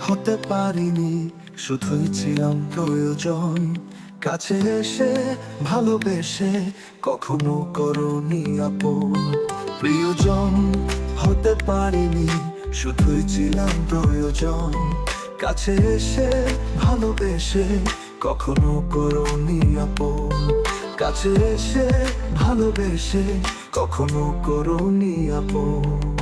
হতে পারিনি, শুধুই ছিলাম প্রয়োজন। কাছে এসে ভালোবেসে কখনো করনি আপন। প্রিয়জন হতে পারিনি, শুধুই ছিলাম প্রয়োজন। কাছে এসে ভালোবেসে কখনো করনি আপন। কাছে এসে ভালোবেসে কখনো করনি আপন।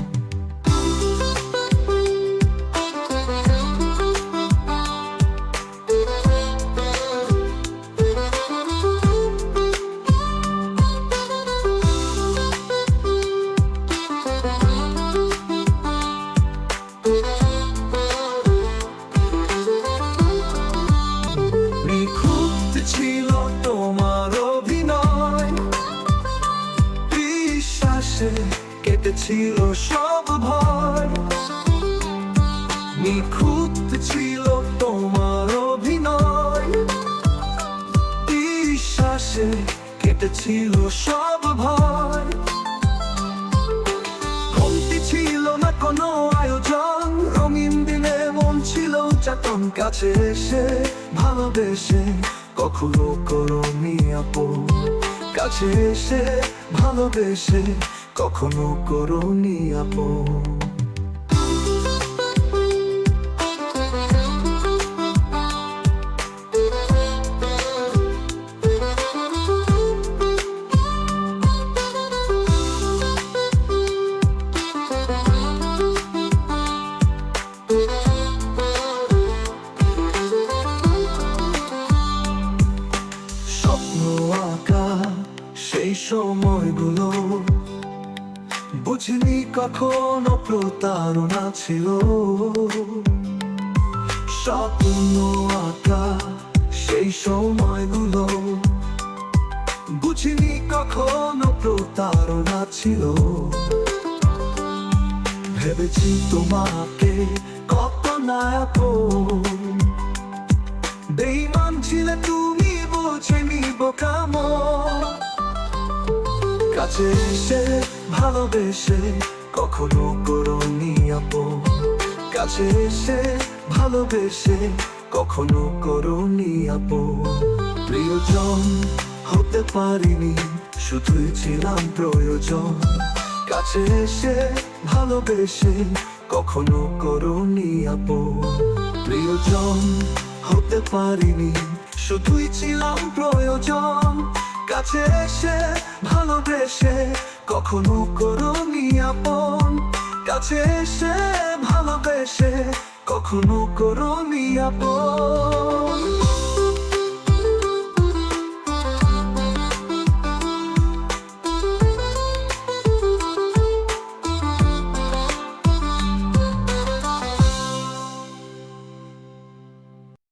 বিশ্বাসে কেটেছিল সব ভয়। নিখুঁত ছিল তোমার অভিনয়। বিশ্বাসে কেটেছিল সব ভয়। কমতি ছিল না কোনো আয়োজন। রঙিন দিনে মন ছিল চাতন কাছে এসে ভালোবেসে কখনো করনি আপন। কাছে এসে ভালোবেসে কখনো করনি আঁকা সেই সময়গুলো বুঝিনি কখনো প্রতারণা ছিল। স্বপ্ন আঁকা সেই সময়গুলো। বুঝিনি কখনো প্রতারণা ছিল। ভেবেছি তোমাকে কত নায়ক বেইমান ছিলে তুমি, বোঝে নিব কাম কাছে এসে ভালোবেসে কখনো করনি আপন। কাছে এসে ভালোবেসে কখনো করনি আপন। প্রিয়জন হতে পারিনি, শুধুই ছিলাম প্রয়োজন। কাছে এসে ভালোবেসে কখনো করনি আপন। প্রিয়জন হতে পারিনি, শুধুই ছিলাম প্রয়োজন। কাছে এসে ভালোবেসে কখনো করুনি আপন কাছে এসে ভালোবেসে কখনো করুনি আপন